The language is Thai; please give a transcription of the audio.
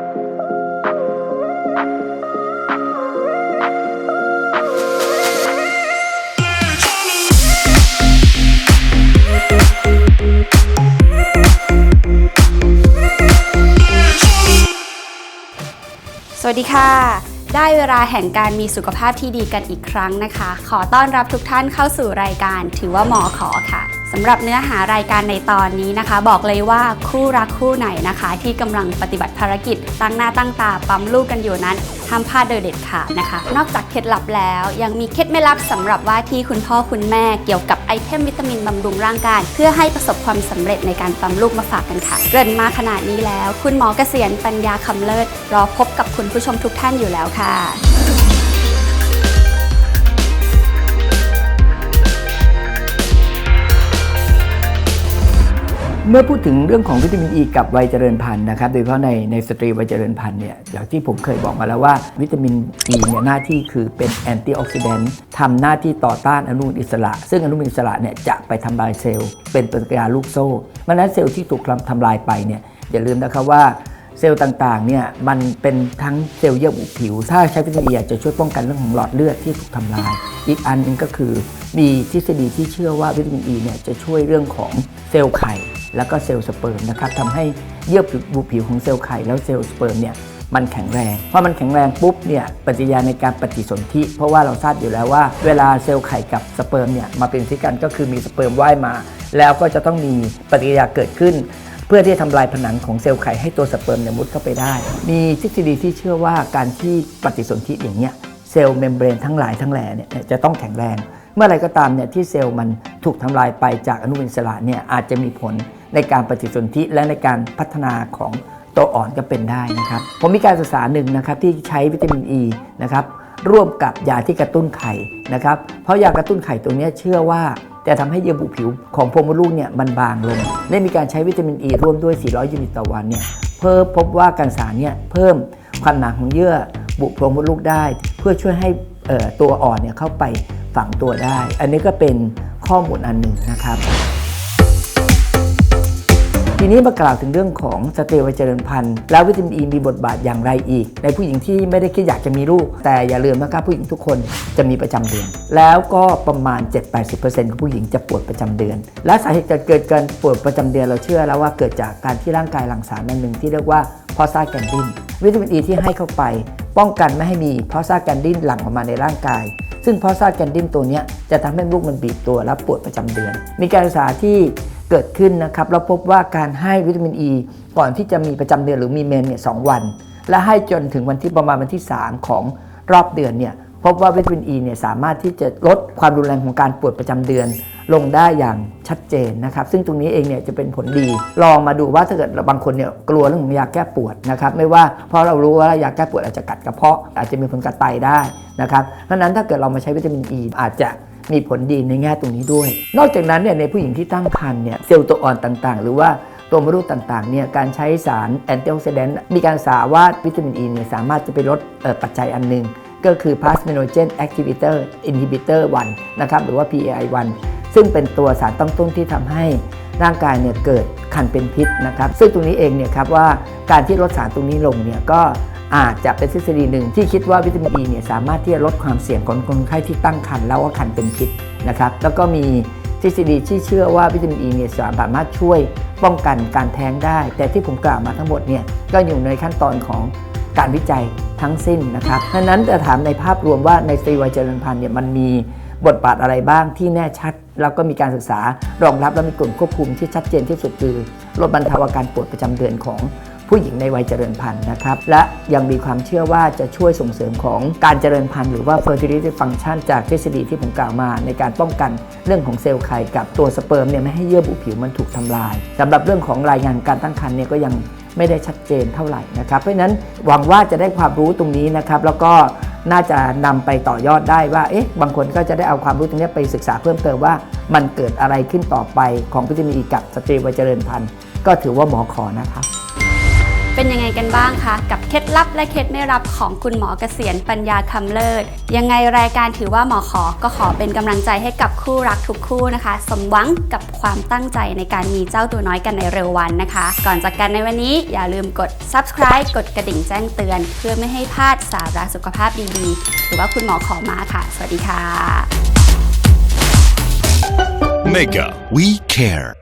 สวัสดีค่ะ ได้เวลาแห่งการมีสุขภาพที่ดีกันอีกครั้งนะคะ ขอต้อนรับทุกท่านเข้าสู่รายการถือว่าหมอขอค่ะ สำหรับเนื้อหารายการในตอนนี้นะคะ บอกเลยว่าคู่รักคู่ไหนนะคะ ที่กำลังปฏิบัติภารกิจ ตั้งหน้าตั้งตาปั๊มลูกกันอยู่นั้นห้ามพลาดโดยเด็ดขาดนะคะ นอกจากเคล็ดลับแล้ว ยังมีเคล็ดไม่ลับสำหรับว่าที่คุณพ่อคุณแม่เกี่ยวกับไอเทมวิตามินบำรุงร่างกายเพื่อให้ประสบความสำเร็จในการปั๊มลูกมาฝากกันค่ะ เกริ่นมาขนาดนี้แล้ว คุณหมอเกษียณปัญญาคำเลิศรอพบกับคุณผู้ชมทุกท่านอยู่แล้วค่ะ เมื่อพูดถึงเรื่องของวิตามินอ e ีกับวัยเจริญพันธุ์นะครับ โดยเฉพาะในในสตรีวัยเจริญพันธุ์เนี่ยอย่างที่ผมเคยบอกมาแล้วว่าวิตามินอ e ีเนี่ยหน้าที่คือเป็นแอนตี้ออกซิแดนต์ทำหน้าที่ต่อต้านอนุมูลอิสระ ซึ่งอนุมูลอิสระเนี่ยจะไปทำลายเซลล์ เป็นปฏิกิริยาลูกโซ่เพราะนั้นเซลล์ที่ถูกทำลายไปเนี่ยอย่าลืมนะครับว่าเซลล์ต่างๆ เนี่ยมันเป็นทั้งเซลล์เยื่อบุผิว ถ้าใช้วิตามินอ e ีจะช่วยป้องกันเรื่องของหลอดเลือดที่ถูกทำลาย อีกอันหนึงก็คือมีทฤษฎีที่เชื่อว่าวิตามินอ e ีเนี่ยจะช่วยเรื่องของเซลล์ไข่ แล้วก็เซลล์สเปิร์มนะครับทำให้เยื่อบุผิวของเซลล์ไข่แล้วเซลล์สเปิร์มเนี่ยมันแข็งแรงพอมันแข็งแรงปุ๊บเนี่ยปฏิกิริยาในการปฏิสนธิ เพราะว่าเราทราบอยู่แล้วว่า เวลาเซลล์ไข่กับสเปิร์มเนี่ยมาเป็นที่กันก็คือมีสเปิร์มว่ายมา แล้วก็จะต้องมีปฏิกิริยาเกิดขึ้น เพื่อที่จะทำลายผนังของเซลล์ไข่ให้ตัวสเปิร์มเนี่ยมุดเข้าไปได้ มีทฤษฎีที่เชื่อว่าการที่ปฏิสนธิอย่างเงี้ยเซลล์เมมเบรนทั้งหลายทั้งแหล่เนี่ยจะต้องแข็งแรง เมื่อไรก็ตามเนี่ยที่เซลล์มันถูกทำลายไปจากอนุมูลอิสระเนี่ยอาจจะมีผล ในการปฏิสนธิและในการพัฒนาของตัวอ่อนก็เป็นได้นะครับ ผมมีการศึกษาหนึ่งนะครับที่ใช้วิตามินอ e ีนะครับร่วมกับยาที่กระตุ้นไข่นะครับ เพราะยากระตุ้นไข่ตัวนี้เชื่อว่าจะทำให้เยื่อบุผิวของโพรงมดลูกเนี่ยมันบางลง ได้มีการใช้วิตามินอ e ีร่วมด้วย 400 ยูนิตต่อวันเนี่ยเพิ่มพบว่าการสารเนี่ยเพิ่มความหนาของเยื่อบุโพรงมดลูกได้ เพื่อช่วยให้เอ่อตัวอ่อนเนี่ยเข้าไปฝังตัวได้ อันนี้ก็เป็นข้อมูลอันหนึ่งนะครับ นี้มากล่าวถึงเรื่องของสเตียวัยเจริญพันธุ์แล้ววิตามินอ e ีมีบทบาทอย่างไรอีก ในผู้หญิงที่ไม่ได้คิดอยากจะมีลูก แต่อย่าลืมนะครับผู้หญิงทุกคนจะมีประจำเดือน แล้วก็ประมาณ 7-80%ของผู้หญิงจะปวดประจำเดือน และสาเหตุการเกิดการปวดประจำเดือนเราเชื่อแล้วว่าเกิดจากการที่ร่างกายหลั่งสารหนึ่งที่เรียกว่าพอซาแกนดินวิตามินอ e ีที่ให้เข้าไป ป้องกันไม่ให้มีพอซาแกนดินหลั่งออกมาในร่างกายซึ่งพอซาแกนดินตัวนี้จะทำให้ลูกมันบีบตัวและปวดประจำเดือน มีการศึกษาที่ เกิดขึ้นนะครับเราพบว่าการให้วิตามินอ e ีก่อนที่จะมีประจำเดือนหรือมีเมนเนี่ยสองวัน และให้จนถึงวันที่ประมาณวันที่ 3 ของรอบเดือนเนี่ยพบว่าวิตามินอ e ีเนี่ยสามารถที่จะลดความรุนแรงของการปวดประจำเดือนลงได้อย่างชัดเจนนะครับ ซึ่งตรงนี้เองเนี่ยจะเป็นผลดี ลองมาดูว่าถ้าเกิดบางคนเนี่ยกลัวเรื่องของยาแก้ปวดนะครับไม่ว่าเพราะเรารู้ว่ายาแก้ปวดอาจจะกัดกระเพาะอาจจะมีผลกับไตได้นะครับเพราะนั้นถ้าเกิดเรามาใช้วิตามินอ e ีอาจจะ มีผลดีในแง่ตรงนี้ด้วย นอกจากนั้นเนี่ยในผู้หญิงที่ตั้งครรภ์เนี่ยเซลล์ตัวอ่อนต่างๆ หรือว่าตัวมดลูกต่างๆเนี่ยการใช้สารแอนตี้ออกซิแดนต์มีการศึกษาว่าวิตามินอีเนี่ยสามารถจะไปลดปัจจัยอันหนึ่งก็คือ plasminogen activator inhibitor 1นะครับหรือว่า PAI1 ซึ่งเป็นตัวสารตั้งต้นที่ทำให้ร่างกายเนี่ยเกิดคันเป็นพิษนะครับ ซึ่งตรงนี้เองเนี่ยครับว่าการที่ลดสารตรงนี้ลงเนี่ยก็ อาจจะเป็นทฤษฎีหนึ่งที่คิดว่าวิตามินอ e ีเนี่ยสามารถที่จะลดความเสี่ยงของคนไข้ที่ตั้งครรภ์แล้วว่าครรภ์เป็นพิษนะครับแล้วก็มีทฤษฎีที่เชื่อว่าวิตามินอ e ีเนี่ยสามารถช่วยป้องกันการแท้งได้ แต่ที่ผมกล่าวมาทั้งหมดเนี่ยก็อยู่ในขั้นตอนของการวิจัยทั้งสิ้นนะครับดังนั้นจะถามในภาพรวมว่าในสตรีวัยเจริญพันธุ์เนี่ยมันมีบทบาทอะไรบ้างที่แน่ชัด แล้วก็มีการศึกษารองรับและมีกลุ่มควบคุมที่ชัดเจนที่สุดคือลดบรรเทาอาการปวดประจำเดือนของ ผู้หญิงในวัยเจริญพันธุ์นะครับ และยังมีความเชื่อว่าจะช่วยส่งเสริมของการเจริญพันธุ์หรือว่า fertility function จากทฤษฎีที่ผมกล่าวมา ในการป้องกันเรื่องของเซลล์ไข่กับตัวสเปิร์มเนี่ยไม่ให้เยื่อบุผิวมันถูกทำลายสำหรับเรื่องของรายงานการตั้งครรภ์เนี่ยก็ยังไม่ได้ชัดเจนเท่าไหร่นะครับเพราะฉะนั้นหวังว่าจะได้ความรู้ตรงนี้นะครับแล้วก็น่าจะนำไปต่อยอดได้ว่า เอ๊ะ บางคนก็จะได้เอาความรู้ตรงนี้ไปศึกษาเพิ่มเติมว่า มันเกิดอะไรขึ้นต่อไปของวิตามินอีกับสตรีวัยเจริญพันธุ์ ก็ถือว่าหมอขอนะครับ เป็นยังไงกันบ้างคะกับเคล็ดลับและเคล็ดไม่รับของคุณหมอเกษียณปัญญาคำเลิศ ยังไงรายการถือว่าหมอขอก็ขอเป็นกำลังใจให้กับคู่รักทุกคู่นะคะ สมหวังกับความตั้งใจในการมีเจ้าตัวน้อยกันในเร็ววันนะคะ ก่อนจากกันในวันนี้อย่าลืมกด subscribe กดกระดิ่งแจ้งเตือน เพื่อไม่ให้พลาดสาระสุขภาพดีๆ หรือว่าคุณหมอขอมาค่ะ สวัสดีค่ะ Mega, we care.